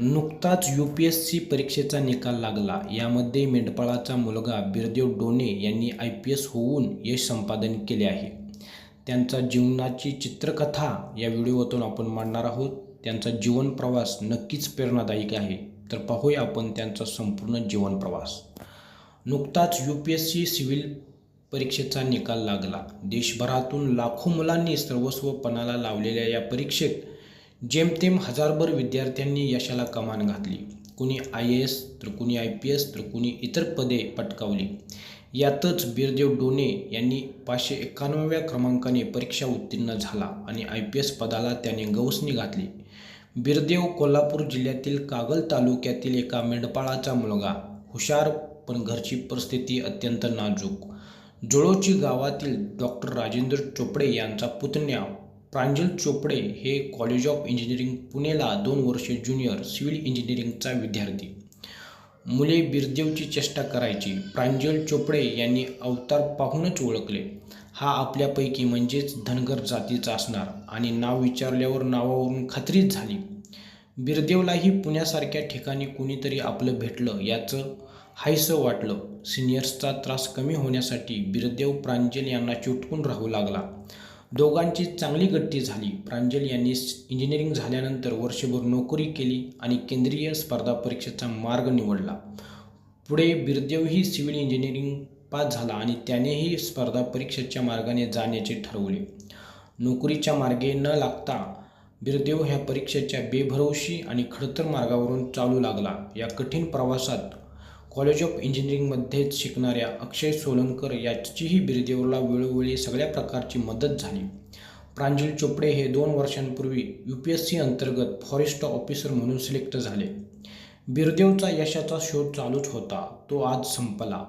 नुकताच U P S C परीक्षेचा निकाल लागला. यामध्ये मेंढपाळाचा मुलगा बिरदेव डोने यांनी आय पी एस होऊन यश संपादन केले आहे. त्यांचा जीवनाची चित्रकथा या व्हिडिओतून आपण मांडणार आहोत. त्यांचा जीवन प्रवास नक्कीच प्रेरणादायक आहे. तर पाहूया आपण त्यांचा संपूर्ण जीवन प्रवास. नुकताच U P S C civil परीक्षेचा निकाल लागला. देशभरातून लाखो मुलांनी सर्वस्वपणाला लावलेल्या या परीक्षेत जेमतेम हजारभर विद्यार्थ्यांनी यशाला कमान घातली. कुणी आय ए एस तर कुणी आय पी एस तर कुणी इतर पदे पटकावली. यातच बिरदेव डोने यांनी पाचशे एकाण्णव्या क्रमांकाने परीक्षा उत्तीर्ण झाला आणि आय पी एस पदाला त्याने गवसणी घातली. बिरदेव कोल्हापूर जिल्ह्यातील कागल तालुक्यातील एका मेंढपाळाचा मुलगा. हुशार पण घरची परिस्थिती अत्यंत नाजूक. जुळोची गावातील डॉक्टर राजेंद्र चोपडे यांचा पुतण्या प्रांजल चोपडे हे कॉलेज ऑफ इंजिनिअरिंग पुणेला दोन वर्षे ज्युनियर सिव्हिल इंजिनिअरिंगचा विद्यार्थी. मुले बिरदेवची चेष्टा करायची. प्रांजल चोपडे यांनी अवतार पाहूनच ओळखले. हा आपल्यापैकी म्हणजेच धनगर जातीचा असणार आणि नाव विचारल्यावर नावावरून खात्रीच झाली. बिरदेवलाही पुण्यासारख्या ठिकाणी कुणीतरी आपलं भेटलं याचं हायसं वाटलं. सिनियर्सचा त्रास कमी होण्यासाठी बिरदेव प्रांजल यांना चिटकून राहू लागला. दोघांची चांगली गट्टी झाली. प्रांजल यांनी इंजिनिअरिंग झाल्यानंतर वर्षभर नोकरी केली आणि केंद्रीय स्पर्धा परीक्षेचा मार्ग निवडला. पुढे बिरदेवही सिव्हिल इंजिनिअरिंग पास झाला आणि त्यानेही स्पर्धा परीक्षेच्या मार्गाने जाण्याचे ठरवले. नोकरीच्या मार्गे न लागता बिरदेव ह्या परीक्षेच्या बेभरवशी आणि खडतर मार्गावरून चालू लागला. या कठीण प्रवासात कॉलेज ऑफ इंजिनिअरिंगमध्येच शिकणाऱ्या अक्षय सोलंकर याचीही बिरदेवला वेळोवेळी सगळ्या प्रकारची मदत झाली. प्रांजल चोपडे हे दोन वर्षांपूर्वी यू पी एस सी अंतर्गत फॉरेस्ट ऑफिसर म्हणून सिलेक्ट झाले. बिरदेवचा यशाचा शोध चालूच होता तो आज संपला.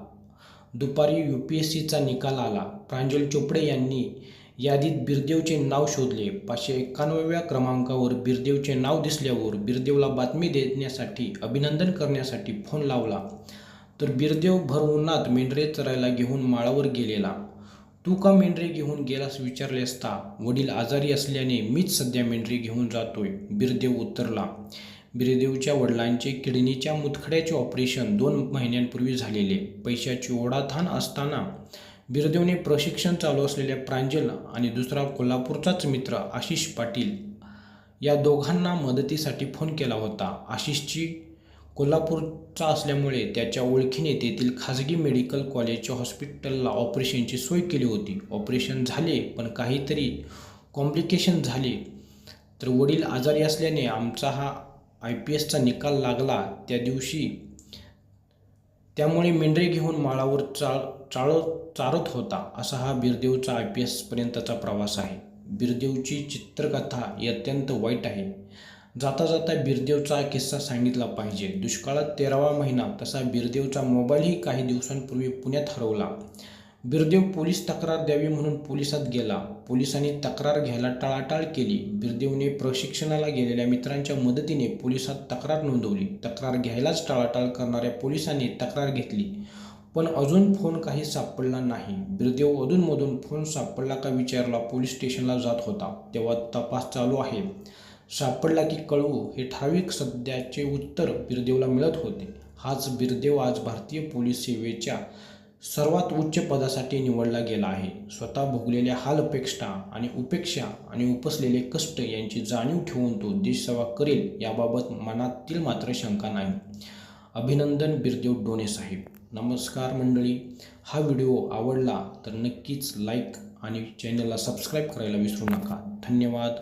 दुपारी यू पी एस सीचा निकाल आला. प्रांजल चोपडे यांनी यादीत बिरदेवचे नाव शोधले. पाचशे एकाण्णव्या क्रमांकावर बिरदेवचे नाव दिसल्यावर बिरदेवला बातमी देण्यासाठी अभिनंदन करण्यासाठी फोन लावला. तर बिरदेव भर उन्हात मेंढरे चरायला घेऊन माळावर गेलेला. तू का मेंढरे घेऊन गेलास? विचारले असता. वडील आजारी असल्याने मीच सध्या मेंढरे घेऊन जातोय. बिरदेव उत्तरला. बिरदेवच्या वडिलांचे किडनीच्या मुतखड्याचे ऑपरेशन दोन महिन्यांपूर्वी झालेले. पैशाची ओढाथान असताना बिरदेवने प्रशिक्षण चालू असलेल्या प्रांजल आणि दुसरा कोल्हापूरचाच मित्र आशिष पाटील या दोघांना मदतीसाठी फोन केला होता. आशिषची कोल्हापूरचा असल्यामुळे त्याच्या ओळखीने तेथील खाजगी मेडिकल कॉलेजच्या हॉस्पिटलला ऑपरेशनची सोय केली होती. ऑपरेशन झाले पण काहीतरी कॉम्प्लिकेशन झाले. तर वडील आजारी असल्याने आमचा हा आय पी एसचा निकाल लागला. त्या दिवशी त्यामुळे मेंढरे घेऊन माळावर चा चाळ चारत होता असा हा बिरदेवचा आय पी एसपर्यंतचा प्रवास आहे. बिरदेवची चित्रकथा ही अत्यंत वाईट आहे. जाता जाता बिरदेवचा किस्सा सांगितला पाहिजे. दुष्काळात तेरावा महिना तसा बिरदेवचा मोबाईलही काही दिवसांपूर्वी पुण्यात हरवला. बिरदेव पोलीस तक्रार द्यावी म्हणून पोलिसात गेला. पोलिसांनी तक्रार घ्यायला टाळाटाळ केली. बिरदेवने प्रशिक्षणाला गेलेल्या मित्रांच्या मदतीने पोलिसात तक्रार नोंदवली. तक्रार घ्यायलाच टाळाटाळ करणाऱ्या पोलिसांनी तक्रार घेतली. पण अजून फोन काही सापडला नाही. बिरदेव अधूनमधून फोन सापडला का विचारला पोलीस स्टेशनला जात होता. तेव्हा तपास चालू आहे. सापडला की कळवू हे ठराविक सध्याचे उत्तर बिरदेवला मिळत होते. हाच बिरदेव आज भारतीय पोलीस सेवेच्या सर्वात उच्च पदासाठी निवडला गेला आहे. स्वतः भोगलेल्या हाल अपेक्षा आणि उपेक्षा आणि उपसलेले कष्ट यांची जाणीव ठेवून तो देशसेवा करेल याबाबत मनातील मात्र शंका नाही. अभिनंदन बिरदेव डोणे साहेब. नमस्कार मंडळी. हा व्हिडिओ आवडला तर नक्कीच लाईक आणि चॅनलला सबस्क्राईब करायला विसरू नका. धन्यवाद.